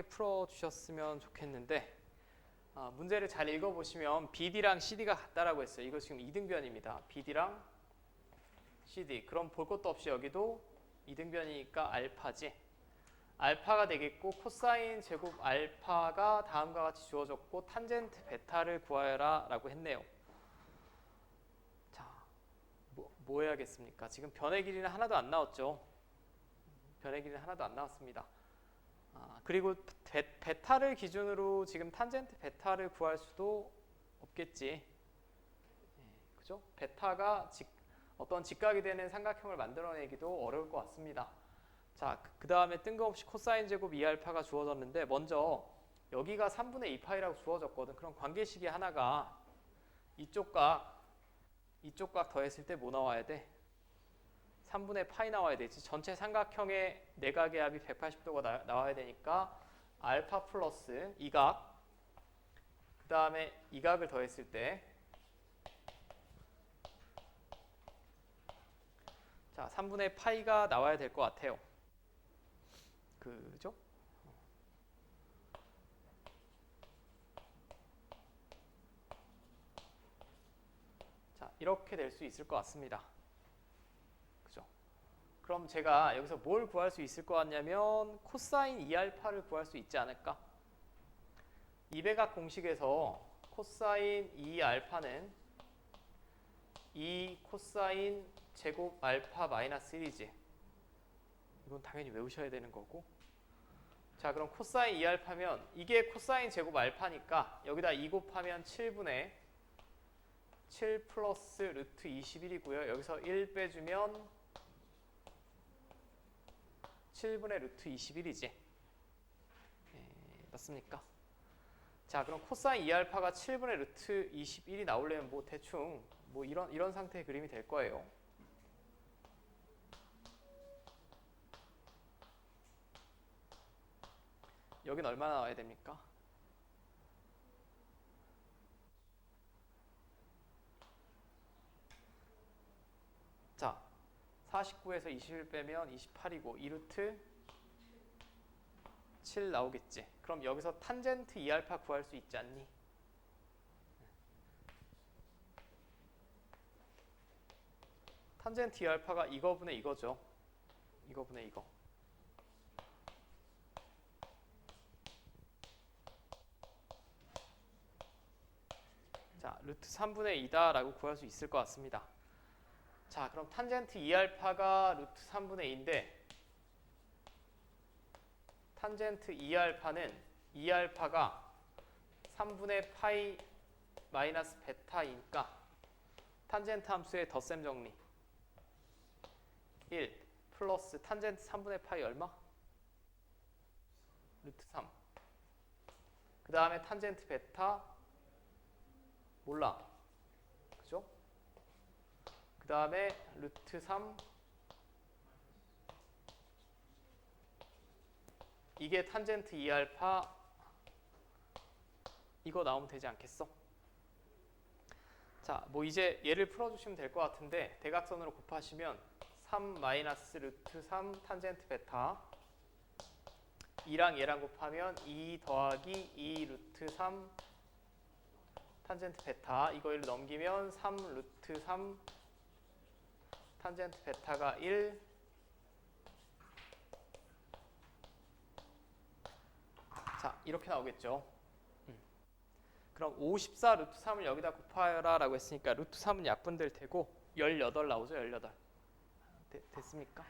편하게 풀어주셨으면 좋겠는데 아, 문제를 잘 읽어보시면 BD랑 CD가 같다라고 했어요. 이거 지금 이등변입니다. BD랑 CD. 그럼 볼 것도 없이 여기도 이등변이니까 알파지. 알파가 되겠고 코사인 제곱 알파가 다음과 같이 주어졌고 탄젠트 베타를 구하여라 라고 했네요. 자, 뭐, 뭐 해야겠습니까? 지금 변의 길이는 하나도 안 나왔죠. 변의 길이는 하나도 안 나왔습니다. 아, 그리고 베, 베타를 기준으로 지금 탄젠트 베타를 구할 수도 없겠지. 예, 그죠? 베타가 직, 어떤 직각이 되는 삼각형을 만들어내기도 어려울 것 같습니다. 자, 그 다음에 뜬금없이 코사인 제곱 2알파가 주어졌는데 먼저 여기가 3분의 2파이라고 주어졌거든. 그럼 관계식이 하나가 이쪽 각 이쪽 각 더했을 때 뭐 나와야 돼? 3분의 파이 나와야 되지. 전체 삼각형의 내각의 합이 180도가 나, 나와야 되니까 알파 플러스 이 각. 그 다음에 이 각을 더했을 때 자, 3분의 파이가 나와야 될 것 같아요. 그죠? 자, 이렇게 될 수 있을 것 같습니다. 그럼 제가 여기서 뭘 구할 수 있을 것 같냐면 코사인 2알파를 구할 수 있지 않을까? 이배각 공식에서 코사인 2알파는 2 코사인 제곱 알파 마이너스 1이지. 이건 당연히 외우셔야 되는 거고. 자, 그럼 코사인 2알파면 이게 코사인 제곱 알파니까 여기다 2 곱하면 7분의 7 플러스 루트 21이고요. 여기서 1 빼주면 7분의 루트 21이지. 예, 맞습니까? 자, 그럼 코사인 2알파가 7분의 루트 21이 나오려면 뭐 대충 뭐 이런 이런 상태의 그림이 될 거예요. 여긴 얼마나 나와야 됩니까? 자, 49에서 21 빼면 28이고 2루트 7 나오겠지. 그럼 여기서 탄젠트 2알파 구할 수 있지 않니? 탄젠트 2알파가 이거분의 이거죠. 이거분의 이거. 자, 루트 3분의 2다라고 구할 수 있을 것 같습니다. 자, 그럼 탄젠트 2알파가 루트 3분의 2인데 탄젠트 2알파는 2알파가 3분의 파이 마이너스 베타이니까 탄젠트 함수의 덧셈 정리 1 플러스 탄젠트 3분의 파이 얼마? 루트 3. 그 다음에 탄젠트 베타 몰라. 그 다음에 루트 3 이게 탄젠트 2알파. 이거 나오면 되지 않겠어? 자, 뭐 이제 얘를 풀어주시면 될 것 같은데 대각선으로 곱하시면 3 마이너스 루트 3 탄젠트 베타. 2랑 얘랑 곱하면 2 더하기 2 루트 3 탄젠트 베타. 이거를 넘기면 3 루트 3 탄젠트 베타가 1 자, 이렇게 나오겠죠. 음. 그럼 54 루트 3을 여기다 곱하여라 라고 했으니까 루트 3은 약분될 테고 18 나오죠, 18. 되- 됐습니까?